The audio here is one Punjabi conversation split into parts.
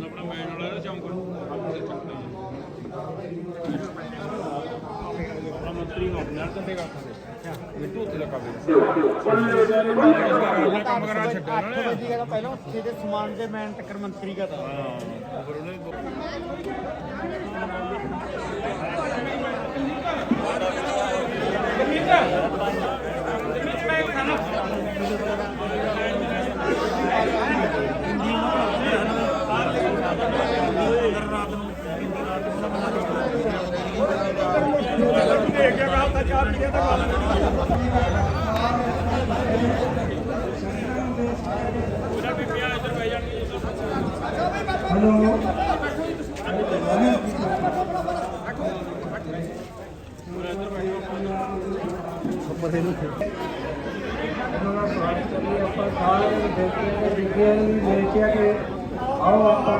ਆਪਣਾ ਮੈਨ ਵਾਲਾ ਚੌਂਕ ਆਪਣੇ ਚੱਕਦੇ ਆਪਣਾ ਮੰਤਰੀ ਨੂੰ ਆਪਣੇ ਮਿੱਟੂ ਉੱਥੇ ਲੱਗਾ ਵੇ ਕੰਮ ਕਰਾ ਛੱਡਿਆ ਉਹਨਾਂ ਵਜੇ ਦਾ ਪਹਿਲਾਂ ਉੱਥੇ ਦੇ ਸਮਾਨ ਦੇ ਮੈਨ ਟੱਕਰ ਮੰਤਰੀ ਦਾ ਤਾਂ ਹਾਂ ਫਿਰ ਉਹਨੇ ਆਪਾਂ ਸਾਰਿਆਂ ਨੂੰ ਬੇਨਤੀ ਵਿਗਿਆਨ ਵੀ ਬੇਨਤੀ ਕਿ ਆਓ ਆਪਾਂ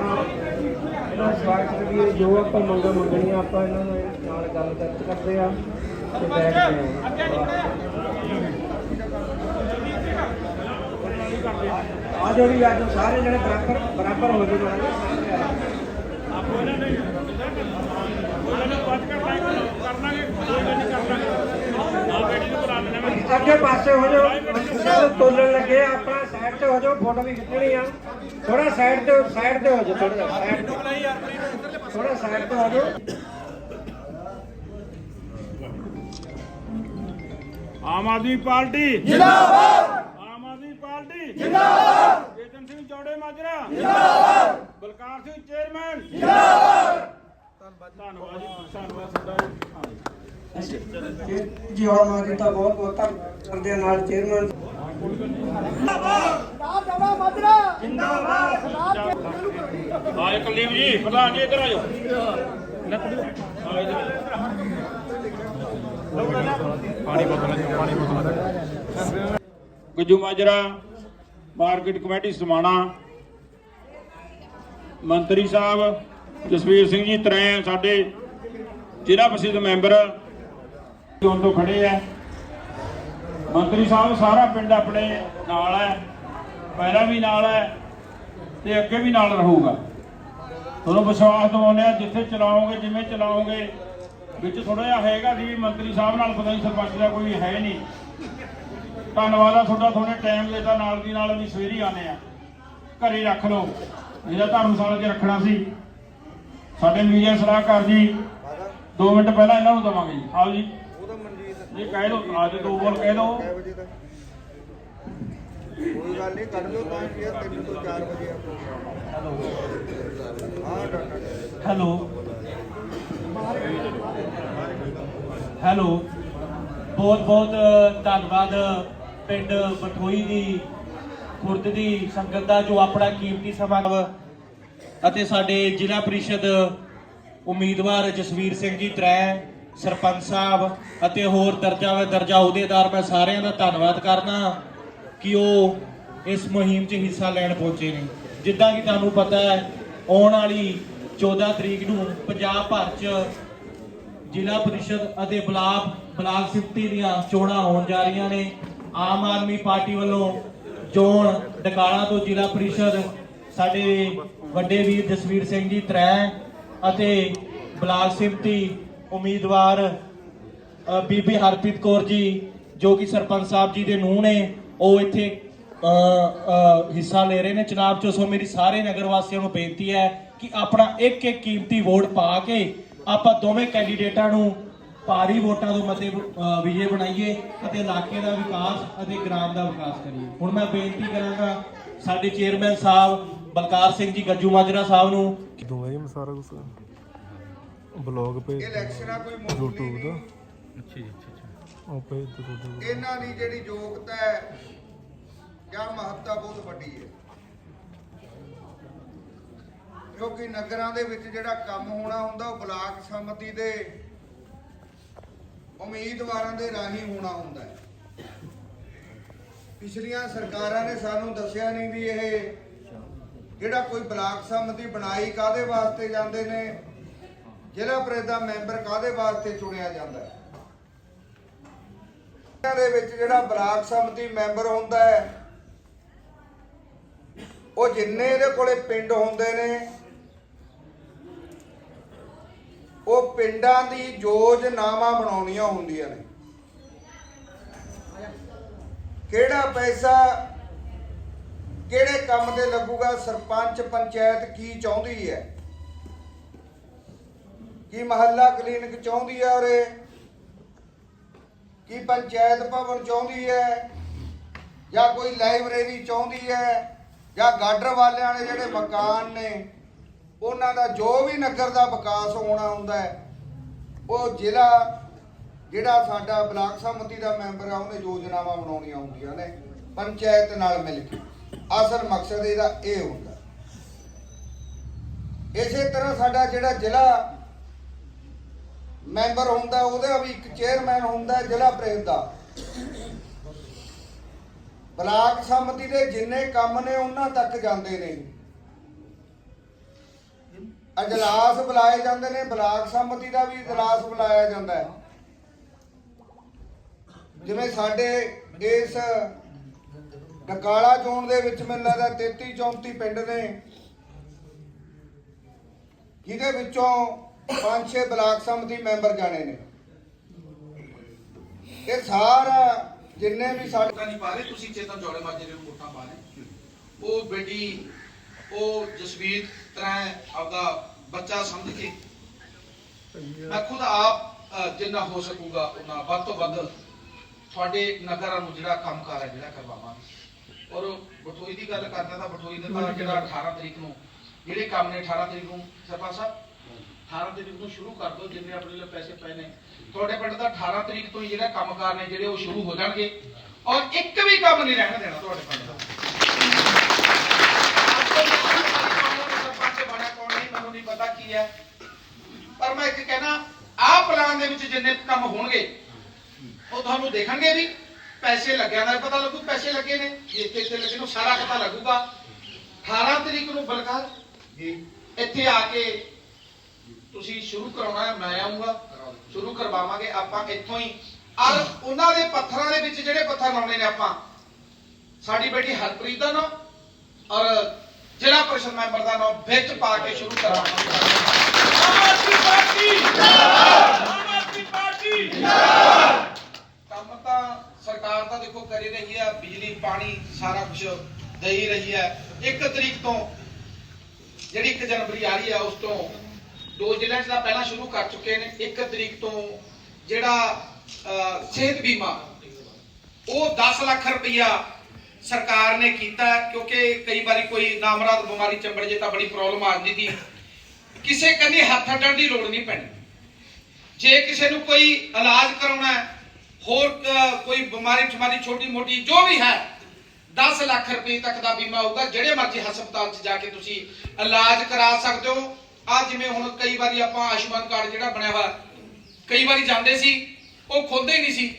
ਇਹਨਾਂ ਸਵਾਗਤ ਕਰੀਏ, ਜੋ ਆਪਾਂ ਮੰਗਾਂ ਮੰਗਣੀਆਂ ਆਪਾਂ ਇਹਨਾਂ ਨਾਲ ਗੱਲ ਕਰ- ਕਰਦੇ ਆ ਆ ਆ ਜਿਹੜੀ ਅੱਜ ਸਾਰੇ ਜਿਹੜੇ ਬਰਾਬਰ ਬਰਾਬਰ ਹੋ ਜੂ ਆਪੋ ਇਹਨਾਂ ਨੇ ਉਹਨਾਂ ਨੇ ਬਾਤ ਕਰਨਾਗੇ ਕੋਈ ਨਹੀਂ ਕਰਨਾਗੇ ਆ ਬੇਟੀ ਨੂੰ ਬੁਲਾ ਲੈਣਾ ਅੱਗੇ ਪਾਸੇ ਹੋ ਜਾਓ ਤੋਲਣ ਲੱਗੇ, ਆਪਣਾ ਸਾਈਡ ਤੇ ਹੋ ਜਾਓ, ਫੋਟੋ ਵੀ ਖਿੱਚਣੀ ਆ। ਥੋੜਾ ਸਾਈਡ ਤੇ ਸਾਈਡ ਤੇ ਹੋ ਜਾਓ ਥੋੜਾ ਸਾਈਡ ਤੇ। ਥੋੜਾ ਸਾਈਡ ਤੇ ਹੋ ਜਾਓ। ਆਮ ਆਦਮੀ ਪਾਰਟੀ ਜਿੰਦਾਬਾਦ! ਆਮ ਆਦਮੀ ਪਾਰਟੀ ਜਿੰਦਾਬਾਦ! ਚੇਤਨ ਸਿੰਘ ਚੌੜੇ ਮਾਜਰਾ ਜਿੰਦਾਬਾਦ! ਬਲਕਾਰ ਸਿੰਘ ਚੇਅਰਮੈਨ ਜਿੰਦਾਬਾਦ! ਧੰਨਵਾਦ ਜੀ ਧੰਨਵਾਦ ਸਰਦਾਰ ਜੀ। ਜੀ ਹੁਣ ਮੈਂ ਕੀਤਾ ਬਹੁਤ ਬਹੁਤ ਧੰਨਵਾਦ ਕਰਦੇ ਨਾਲ ਚੇਅਰਮੈਨ। ਹਾਂ ਕੁਲਦੀਪ ਜੀ ਪ੍ਰਧਾਨ ਜੀ ਇੱਧਰ ਇੱਧਰ ਪਾਣੀ ਬੋਤਲ ਪਾਣੀ ਬੋਤਲ ਗੁੱਜੂ ਮਾਜਰਾ, ਮਾਰਕੀਟ ਕਮੇਟੀ ਸਮਾਣਾ। ਮੰਤਰੀ ਸਾਹਿਬ, ਜਸਵੀਰ ਸਿੰਘ ਜੀ, ਤਰੈ ਸਾਡੇ ਜ਼ਿਲ੍ਹਾ ਪ੍ਰਸਿੱਧ ਮੈਂਬਰ। ਚੋਣ ਤੋਂ ਖੜੇ ਆ। ਮੰਤਰੀ ਸਾਹਿਬ, ਸਾਰਾ ਪਿੰਡ ਆਪਣੇ ਨਾਲ ਹੈ। ਪਹਿਲਾਂ ਵੀ ਨਾਲ ਹੈ ਤੇ ਅੱਗੇ ਵੀ ਨਾਲ ਰਹੂਗਾ। ਤੁਹਾਨੂੰ ਵਿਸ਼ਵਾਸ ਦਿਵਾਉਂਦੇ ਆ, ਜਿੱਥੇ ਚਲਾਓਗੇ, ਜਿਵੇਂ ਚਲਾਓਗੇ ਵਿੱਚ ਥੋੜਾ ਜਿਹਾ ਹੈਗਾ ਵੀ ਮੰਤਰੀ ਸਾਹਿਬ ਨਾਲ ਪਤਾ ਨਹੀਂ ਸਰਪੰਚ ਦਾ ਕੋਈ ਹੈ ਨਹੀਂ। ਧੰਨਵਾਦ ਆ ਤੁਹਾਡਾ ਥੋੜੇ ਟਾਈਮ ਦੇਤਾ ਨਾਲ ਦੀ ਨਾਲ ਵੀ ਸਵੇਰੀ ਆਨੇ ਆ ਘਰੇ ਰੱਖ ਲਓ। ਇਹਦਾ ਧਰਮਸ਼ਾਲਾ 'ਚ ਰੱਖਣਾ ਸੀ। ਸਾਡੇ ਮੀਡੀਆ ਸਲਾਹਕਾਰ ਜੀ 2 ਮਿੰਟ ਪਹਿਲਾਂ ਇਹਨਾਂ ਨੂੰ ਦਵਾਂਗੇ ਜੀ। ਆਓ ਜੀ। ਇਹ ਕਹਿ ਦਿਓ ਅੱਜ ਦੋ ਬੋਲ ਕਹਿ ਦਿਓ ਕੋਈ ਗੱਲ ਨਹੀਂ ਕੱਢ ਲਓ ਤਾਂ ਕਿ 3 ਤੋਂ 4 ਵਜੇ ਹਾਂ ਡਾਕਟਰ ਹੈਲੋ। ਹੈਲੋ। ਬਹੁਤ ਬਹੁਤ ਧੰਨਵਾਦ, ਪਿੰਡ ਬਠੋਈ ਦੀ, ਖੁਰਦ ਦੀ ਸੰਗਤ ਦਾ ਜੋ ਆਪਣਾ ਕੀਮਤੀ ਸਮਾਂ ਅਤੇ ਸਾਡੇ ਜ਼ਿਲ੍ਹਾ ਪ੍ਰੀਸ਼ਦ ਉਮੀਦਵਾਰ ਜਸਵੀਰ ਸਿੰਘ ਜੀ ਤ੍ਰੈ, ਸਰਪੰਚ ਸਾਹਿਬ ਅਤੇ ਹੋਰ ਦਰਜਾ ਵੇ ਦਰਜਾ ਅਹੁਦੇਦਾਰ ਮੈਂ ਸਾਰਿਆਂ ਦਾ ਧੰਨਵਾਦ ਕਰਦਾ ਕਿ ਉਹ ਇਸ ਮੁਹਿੰਮ 'ਚ ਹਿੱਸਾ ਲੈਣ ਪਹੁੰਚੇ ਨੇ। ਜਿੱਦਾਂ ਕਿ ਤੁਹਾਨੂੰ ਪਤਾ ਹੈ, ਆਉਣ ਵਾਲੀ 14 ਤਰੀਕ ਨੂੰ ਪੰਜਾਬ ਭਰ 'ਚ ਜ਼ਿਲ੍ਹਾ ਪ੍ਰੀਸ਼ਦ ਅਤੇ ਬਲਾਕ ਬਲਾਕ ਸਿਫਤੀ ਦੀਆਂ ਚੋਣਾਂ ਹੋਣ ਜਾ ਰਹੀਆਂ ਨੇ। ਆਮ ਆਦਮੀ ਪਾਰਟੀ ਵੱਲੋਂ ਚੋਣ ਡਕਾਲਾ ਤੋਂ ਜ਼ਿਲ੍ਹਾ ਪ੍ਰੀਸ਼ਦ, ਸਾਡੇ ਵੱਡੇ ਵੀਰ ਜਸਵੀਰ ਸਿੰਘ ਜੀ ਤਰੈ ਅਤੇ ਬਲਾਕ ਸਿਫਤੀ ਉਮੀਦਵਾਰ ਬੀਬੀ ਹਰਪ੍ਰੀਤ ਕੌਰ ਜੀ, ਜੋ ਕਿ ਸਰਪੰਚ ਸਾਹਿਬ ਜੀ ਦੇ ਨੂੰਹ ਨੇ, ਉਹ ਇੱਥੇ ਹਿੱਸਾ ਲੈ ਰਹੇ ਨੇ। ਚੁਣਾਵ ਚ ਸੋ ਮੇਰੀ ਸਾਰੇ ਨਗਰ ਵਾਸੀਆਂ ਨੂੰ ਬੇਨਤੀ ਹੈ ਕਿ ਆਪਣਾ ਇੱਕ ਇੱਕ ਕੀਮਤੀ ਵੋਟ ਪਾ ਕੇ ਆਪਾਂ ਦੋਵੇਂ ਕੈਂਡੀਡੇਟਾਂ ਨੂੰ ਭਾਰੀ ਵੋਟਾਂ ਤੋਂ ਮਤੇ ਵਿਜੇ ਬਣਾਈਏ ਅਤੇ ਇਲਾਕੇ ਦਾ ਵਿਕਾਸ ਅਤੇ ਗ੍ਰਾਮ ਦਾ ਵਿਕਾਸ ਕਰੀਏ। ਹੁਣ ਮੈਂ ਬੇਨਤੀ ਕਰਾਂਗਾ ਸਾਡੇ ਚੇਅਰਮੈਨ ਸਾਹਿਬ ਬਲਕਾਰ ਸਿੰਘ ਜੀ ਗੱਜੂ ਮਾਜਰਾ ਸਾਹਿਬ ਨੂੰ। ਜੀ ਮੈਂ ਸਾਰਾ ਕੁਝ ਬਲੌਗ ਪੇ ਇਲੈਕਸ਼ਨ ਆ ਕੋਈ YouTube ਨਹੀਂ। ਦਾ ਅੱਛਾ ਜੀ ਅੱਛਾ ਅੱਛਾ। ਉਹ ਪੇ ਇਹਨਾਂ ਦੀ ਜਿਹੜੀ ਯੋਗਤਾ ਹੈ ਜਾਂ ਮਹੱਤਤਾ ਬਹੁਤ ਵੱਡੀ ਹੈ। ਕਿਉਂਕਿ ਨਗਰਾਂ ਦੇ ਵਿੱਚ ਜਿਹੜਾ ਕੰਮ ਹੋਣਾ ਹੁੰਦਾ, ਉਹ ਬਲਾਕ ਸੰਮਤੀ ਦੇ ਉਮੀਦਵਾਰਾਂ ਦੇ ਰਾਹੀਂ ਹੋਣਾ ਹੁੰਦਾ ਹੈ। ਪਿਛਲੀਆਂ ਸਰਕਾਰਾਂ ਨੇ ਸਾਨੂੰ ਦੱਸਿਆ ਨਹੀਂ ਵੀ ਇਹ ਜਿਹੜਾ ਕੋਈ ਬਲਾਕ ਸੰਮਤੀ ਬਣਾਈ ਕਾਦੇ ਵਾਸਤੇ ਜਾਂਦੇ ਨੇ, ਜ਼ਿਲ੍ਹਾ ਪ੍ਰੀਸ਼ਦ ਦਾ ਮੈਂਬਰ ਕਾਦੇ ਵਾਸਤੇ ਚੁਣਿਆ ਜਾਂਦਾ ਹੈ। ਦੇ ਵਿੱਚ ਜਿਹੜਾ ਬਲਾਕ ਸੰਮਤੀ ਮੈਂਬਰ ਹੁੰਦਾ ਹੈ, ਉਹ ਜਿੰਨੇ ਇਹਦੇ ਕੋਲੇ ਪਿੰਡ ਹੁੰਦੇ ਨੇ ਉਹ ਪਿੰਡਾਂ ਦੀ ਯੋਜਨਾਵਾਂ ਬਣਾਉਣੀਆਂ ਹੁੰਦੀਆਂ ਨੇ। ਕਿਹੜਾ ਪੈਸਾ ਕਿਹੜੇ ਕੰਮ ਤੇ ਲੱਗੂਗਾ, ਸਰਪੰਚ, ਪੰਚਾਇਤ ਕੀ ਚਾਹੁੰਦੀ ਹੈ? ਕੀ ਮਹੱਲਾ ਕਲੀਨਿਕ ਚਾਹੁੰਦੀ ਹੈ ਔਰੇ ਕੀ ਪੰਚਾਇਤ ਭਵਨ ਚਾਹੁੰਦੀ ਹੈ? ਜਾਂ ਕੋਈ ਲਾਇਬ੍ਰੇਰੀ ਚਾਹੁੰਦੀ ਹੈ? ਜਾਂ ਗਾਡਰ ਵਾਲਿਆਂ ਨੇ ਜਿਹੜੇ ਮਕਾਨ ਨੇ ਉਹਨਾਂ ਦਾ ਜੋ ਵੀ ਨਗਰ ਦਾ ਵਿਕਾਸ ਹੋਣਾ ਹੁੰਦਾ ਹੈ, ਉਹ ਜ਼ਿਲ੍ਹਾ ਜਿਹੜਾ ਸਾਡਾ ਬਲਾਕ ਸੰਮਤੀ ਦਾ ਮੈਂਬਰ ਆ, ਉਹਨੇ ਯੋਜਨਾਵਾਂ ਬਣਾਉਣੀਆਂ ਹੁੰਦੀਆਂ ਨੇ, ਪੰਚਾਇਤ ਨਾਲ ਮਿਲ ਕੇ। ਅਸਲ ਮਕਸਦ ਇਹਦਾ ਇਹ ਹੁੰਦਾ। ਇਸੇ ਤਰ੍ਹਾਂ ਸਾਡਾ ਜਿਹੜਾ ਜ਼ਿਲ੍ਹਾ ਮੈਂਬਰ ਹੁੰਦਾ, ਉਹਦਾ ਵੀ ਇੱਕ ਚੇਅਰਮੈਨ ਹੁੰਦਾ ਜ਼ਿਲ੍ਹਾ ਪ੍ਰੀਸ਼ਦ ਦਾ। ਬਲਾਕ ਸੰਮਤੀ ਦੇ ਜਿੰਨੇ ਕੰਮ ਨੇ, ਉਹਨਾਂ ਤੱਕ ਜਾਂਦੇ ਨੇ। ਅਜਲਾਸ ਬੁਲਾਏ ਜਾਂਦੇ ਨੇ, ਬਲਾਕ ਸੰਮਤੀ ਦਾ ਵੀ ਇਜਲਾਸ ਬੁਲਾਇਆ ਜਾਂਦਾ ਹੈ। ਜਿਵੇਂ ਸਾਡੇ ਇਸ ਡਕਾਲਾ ਜ਼ੋਨ ਦੇ ਵਿੱਚ ਮੈਨੂੰ ਲੱਗਦਾ 33 34 ਪਿੰਡ ਨੇ, ਜਿਹਦੇ ਵਿੱਚੋਂ 5-6 ਬਲਾਕ ਸੰਮਤੀ ਮੈਂਬਰ ਜਾਣੇ ਨੇ। ਇਹ ਸਾਰਾ ਜਿੰਨੇ ਵੀ ਸਾਡੇ ਨਹੀਂ ਪਾ ਰਹੇ, ਤੁਸੀਂ ਚੇਤਨ ਜੋੜੇ ਮਾਜੇ ਦੇ ਵੋਟਾਂ ਪਾ ਰਹੇ। ਉਹ ਬੇਟੀ, ਉਹ ਜਸਵੀਰ ਤਰ੍ਹਾਂ ਆਪਦਾ ਬੱਚਾ ਸਮਝ ਕੇ। ਮੈਂ ਖੁਦ ਆਪ ਜਿੰਨਾ ਹੋ ਸਕੂਗਾ ਉਹਨਾਂ ਵੱਧ ਤੋਂ ਵੱਧ ਤੁਹਾਡੇ ਨਗਰਾਂ ਨੂੰ ਜਿਹੜਾ ਕੰਮਕਾਰ ਹੈ ਜਿਹੜਾ ਕਰਵਾਵਾਂਗੇ। ਔਰ ਬਠੋਈ ਦੀ ਗੱਲ ਕਰਦਾ ਤਾਂ ਬਠੋਈ ਦੇ ਤਾਂ ਜਿਹੜਾ 18 ਤਰੀਕ ਨੂੰ ਜਿਹੜੇ ਕੰਮ ਨੇ 18 ਤਰੀਕ ਨੂੰ ਸਰਪੰਚ ਸਾਹਿਬ? 18 ਤਰੀਕ ਨੂੰ ਸ਼ੁਰੂ ਕਰ ਦਿਓ ਜਿੰਨੇ ਆਪਣੇ ਲਈ ਪੈਸੇ ਪਏ ਨੇ। ਤੁਹਾਡੇ ਪਿੰਡ ਦਾ 18 ਤਰੀਕ ਤੋਂ ਹੀ ਜਿਹੜਾ ਕੰਮਕਾਰ ਨੇ ਜਿਹੜੇ ਉਹ ਸ਼ੁਰੂ ਹੋ ਜਾਣਗੇ। ਔਰ ਇੱਕ ਵੀ ਕੰਮ ਨਹੀਂ ਰਹਿਣ ਦੇਣਾ ਤੁਹਾਡੇ ਪਿੰਡ ਦਾ ਸਰਪੰਚ ਬਣਿਆ ਕੌਣ ਨਹੀਂ ਮੈਨੂੰ ਨਹੀਂ ਪਤਾ ਕੀ ਹੈ। ਪਰ ਮੈਂ ਇੱਕ ਕਹਿਣਾ ਆਹ ਪਲਾਨ ਦੇ ਵਿੱਚ ਜਿੰਨੇ ਕੰਮ ਹੋਣਗੇ ਉਹ ਤੁਹਾਨੂੰ ਦੇਖਣਗੇ ਵੀ ਪੈਸੇ ਲੱਗਿਆ ਦਾ ਪਤਾ ਲੱਗੂ ਪੈਸੇ ਲੱਗੇ ਨੇ ਇੱਥੇ ਇੱਥੇ ਲੱਗੇ ਨੂੰ ਸਾਰਾ ਪਤਾ ਲੱਗੂਗਾ। 18 ਤਰੀਕ ਨੂੰ ਬਲਕਾਰ ਇੱਥੇ ਆ ਕੇ ਤੁਸੀਂ ਸ਼ੁਰੂ ਕਰਾਉਣਾ ਹੈ ਮੈਂ ਆਉਂਗਾ ਸ਼ੁਰੂ ਕਰਵਾਵਾਂਗੇ ਆਪਾਂ ਇੱਥੋਂ ਹੀ। ਔਰ ਉਹਨਾਂ ਦੇ ਪੱਥਰਾਂ ਦੇ ਵਿੱਚ ਜਿਹੜੇ ਪੱਥਰ ਲਾਉਣੇ ਨੇ ਆਪਾਂ ਸਾਡੀ ਬੇਟੀ ਹਰਪ੍ਰੀਤ ਦਾ ਨਾਮ ਔਰ ਜ਼ਿਲ੍ਹਾ ਪਰਿਸ਼ਦ ਮੈਂਬਰ ਦਾ ਨਾਮ ਵਿੱਚ ਪਾ ਕੇ ਸ਼ੁਰੂ ਕਰਾਵਾਂਗੇ ਆਮ ਆਦਮੀ ਪਾਰਟੀ ਆਮ ਆਦਮੀ ਪਾਰਟੀ ਕੰਮ ਤਾਂ ਸਰਕਾਰ ਤਾਂ ਦੇਖੋ ਕਰੀ ਰਹੀ ਹੈ, ਬਿਜਲੀ, ਪਾਣੀ ਸਾਰਾ ਕੁਝ ਦੇ ਹੀ ਰਹੀ ਹੈ। 1 ਤਰੀਕ ਤੋਂ ਜਿਹੜੀ 1 ਜਨਵਰੀ ਆ ਰਹੀ ਹੈ, ਉਸ ਤੋਂ ਦੋ ਜ਼ਿਲ੍ਹਿਆਂ 'ਚ ਤਾਂ ਪਹਿਲਾਂ ਸ਼ੁਰੂ ਕਰ ਚੁੱਕੇ ਨੇ। 1 ਤਰੀਕ ਤੋਂ ਜਿਹੜਾ ਸਿਹਤ ਬੀਮਾ, ਉਹ 10 ਲੱਖ ਰੁਪਇਆ ਸਰਕਾਰ ਨੇ ਕੀਤਾ ਕਿਉਂਕਿ ਕਈ ਵਾਰੀ ਕੋਈ ਨਾਮਰਾਦ ਬਿਮਾਰੀ ਚੰਬੜ ਜੇ ਤਾਂ ਬੜੀ ਪ੍ਰੋਬਲਮ ਆ ਜਾਂਦੀ ਸੀ। ਕਿਸੇ ਕੰਨੀ ਹੱਥ ਅੱਡਣ ਦੀ ਲੋੜ ਨਹੀਂ ਪੈਣੀ। ਜੇ ਕਿਸੇ ਨੂੰ ਕੋਈ ਇਲਾਜ ਕਰਾਉਣਾ ਹੈ, ਹੋਰ ਕੋਈ ਬਿਮਾਰੀ ਠਮਾਰੀ ਛੋਟੀ ਮੋਟੀ ਜੋ ਵੀ ਹੈ 10 ਲੱਖ ਰੁਪਏ ਤੱਕ ਦਾ ਬੀਮਾ ਹੋਊਗਾ, ਜਿਹੜੇ ਮਰਜ਼ੀ ਹਸਪਤਾਲ 'ਚ ਜਾ ਕੇ ਤੁਸੀਂ ਇਲਾਜ ਕਰਾ ਸਕਦੇ ਹੋ। ਆ ਜਿਵੇਂ ਹੁਣ ਕਈ ਵਾਰੀ ਆਪਾਂ ਆਯੁਸ਼ਮਾਨ ਕਾਰਡ ਜਿਹੜਾ ਬਣਿਆ ਹੋਇਆ, ਕਈ ਵਾਰੀ ਜਾਂਦੇ ਸੀ, ਉਹ ਖੁੱਲਦੇ ਹੀ ਨਹੀਂ ਸੀ।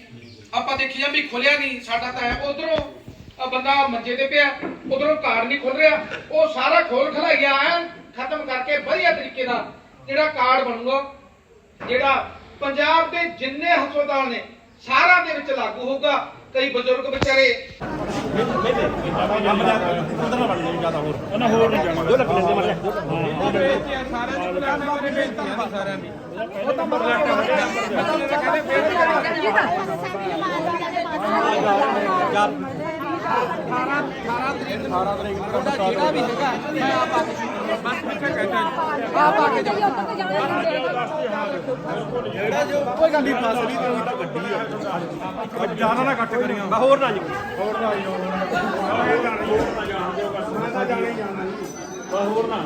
ਆਪਾਂ ਦੇਖੀ ਵੀ ਖੁੱਲਿਆ ਨਹੀਂ, ਸਾਡਾ ਤਾਂ ਹੈ ਉਧਰੋਂ ਬੰਦਾ ਮੰਜੇ ਤੇ ਪਿਆ, ਉਧਰੋਂ ਕਾਰਡ ਨਹੀਂ ਖੁੱਲ ਰਿਹਾ, ਉਹ ਸਾਰਾ ਖੋਲ ਖਲਾਈਆ ਗਿਆ ਹੈ। ਵਧੀਆ ਤਰੀਕੇ ਨਾਲ ਜਿਹੜਾ ਕਾਰਡ ਬਣੂਗਾ, ਜਿਹੜਾ ਪੰਜਾਬ ਦੇ ਜਿੰਨੇ ਹਸਪਤਾਲ ਨੇ, ਸਾਰਿਆਂ ਦੇ ਵਿੱਚ ਲਾਗੂ ਹੋਊਗਾ, ਕਈ ਬਜ਼ੁਰਗ ਵਿਚਾਰੇ। ਜ਼ਿਆਦਾ ਨਾ ਕੱਟ ਕਰੀਆਂ ਹੋਰ ਨਾ ਜੀ ਹੋਰ ਨਾ।